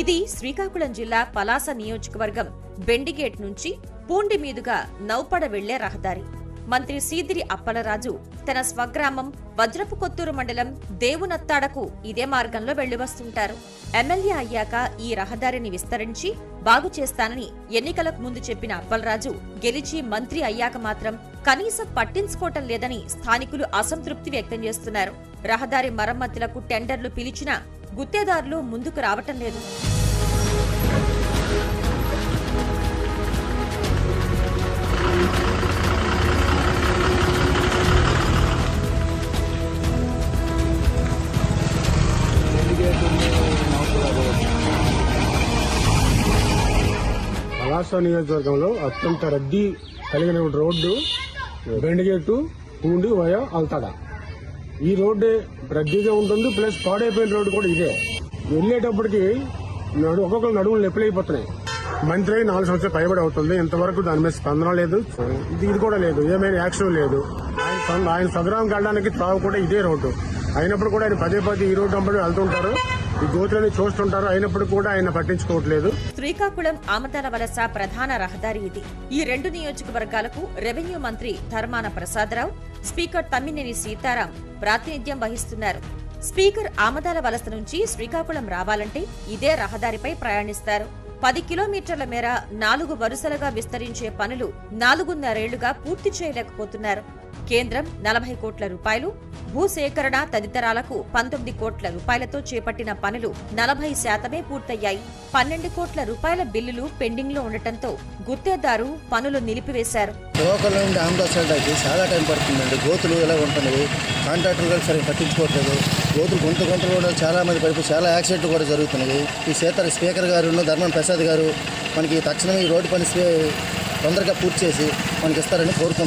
ఇది శ్రీకాకుళం జిల్లా పలాస నియోజకవర్గం బెండిగేట్ నుంచి పూండి మీదుగా నౌపడ వెళ్ళే రహదారి. మంత్రి సీదిరి అప్పలరాజు తన స్వగ్రామం వజ్రపు కొత్తూరు మండలం దేవునత్తాడకు ఇదే మార్గంలో వెళ్ళి వస్తుంటారు. ఎమ్మెల్యే అయ్యాక ఈ రహదారిని విస్తరించి బాగు చేస్తానని ఎన్నికలకు ముందు చెప్పిన అప్పలరాజు గెలిచి మంత్రి అయ్యాక మాత్రం కనీసం పట్టించుకోవటం లేదని స్థానికులు అసంతృప్తి వ్యక్తం చేస్తున్నారు. రహదారి మరమ్మతులకు టెండర్లు పిలిచినా గుత్తేదారులు ముందుకు రావటం లేదు. పలాస నియోజకవర్గంలో అత్యంత రద్దీ కలిగిన రోడ్డు బెండగేటు పూండి వయా అల్తాడ. ఈ రోడ్డు రద్దీగా ఉంటుంది ప్లస్ పాడైపోయిన రోడ్డు కూడా ఇదే. వెళ్ళేటప్పటికి ఒక్కొక్కరు నడుములు నొప్పులైపోతున్నాయి. మంత్రి అయి నాలుగు సంవత్సరాలు పైబడి అవుతుంది. ఇంతవరకు దాని మీద స్పందన లేదు. ఇది ఇది కూడా లేదు. ఏమైనా యాక్షన్ లేదు. ఆయన ఆయన స్వగ్రామం వెళ్ళడానికి తావు కూడా ఇదే రోడ్డు. అయినప్పుడు కూడా ఆయన పదే పదే ఈ రోడ్డు అంబడి వెళ్తుంటారు. ఈ గోతులని చూస్తుంటారు. అయినప్పుడు కూడా ఆయన పట్టించుకోవట్లేదు. శ్రీకాకుళం ఆమదాల వలస ప్రధాన రహదారి ఇది. ఈ రెండు నియోజకవర్గాలకు రెవెన్యూ మంత్రి ధర్మాన ప్రసాదరావు స్పీకర్ తమ్మినేని సీతారాం ప్రాతినిధ్యం వహిస్తున్నారు. స్పీకర్ ఆమదాల వలస నుంచి శ్రీకాకుళం రావాలంటే ఇదే రహదారిపై ప్రయాణిస్తారు. పది కిలోమీటర్ల మేర నాలుగు వరుసలుగా విస్తరించే పనులు నాలుగున్నరేళ్ళుగా పూర్తి చేయలేకపోతున్నారు. కేంద్రం నలభై కోట్ల రూపాయలు భూసేకరణ తదితరాలకు పంతొమ్మిది కోట్ల రూపాయలతో చేపట్టిన పనులు నలభై శాతమే పూర్తయ్యాయి. పన్నెండు కోట్ల రూపాయల బిల్లులు పెండింగ్లో ఉండటంతో గుత్తేదారు పనులు నిలిపివేశారు. లోకల్ నుండి ఆంధ్ర చాలా టైం పడుతుందండి. గోతులు ఇలా ఉంటున్నాయి కాంట్రాక్టర్ కూడా సరిగ్గా పట్టించుకోవట్లేదు. గోతులు గుంత గుంటలు కూడా చాలా మంది పడిపోయి చాలా యాక్సిడెంట్లు కూడా జరుగుతున్నాయి. ఈ సీతార స్పీకర్ గారు ధర్మన్ ప్రసాద్ గారు మనకి తక్షణమే ఈ రోడ్డు పని తొందరగా పూర్తి చేసి మనకి ఇస్తారని కోరుకుంటున్నాం.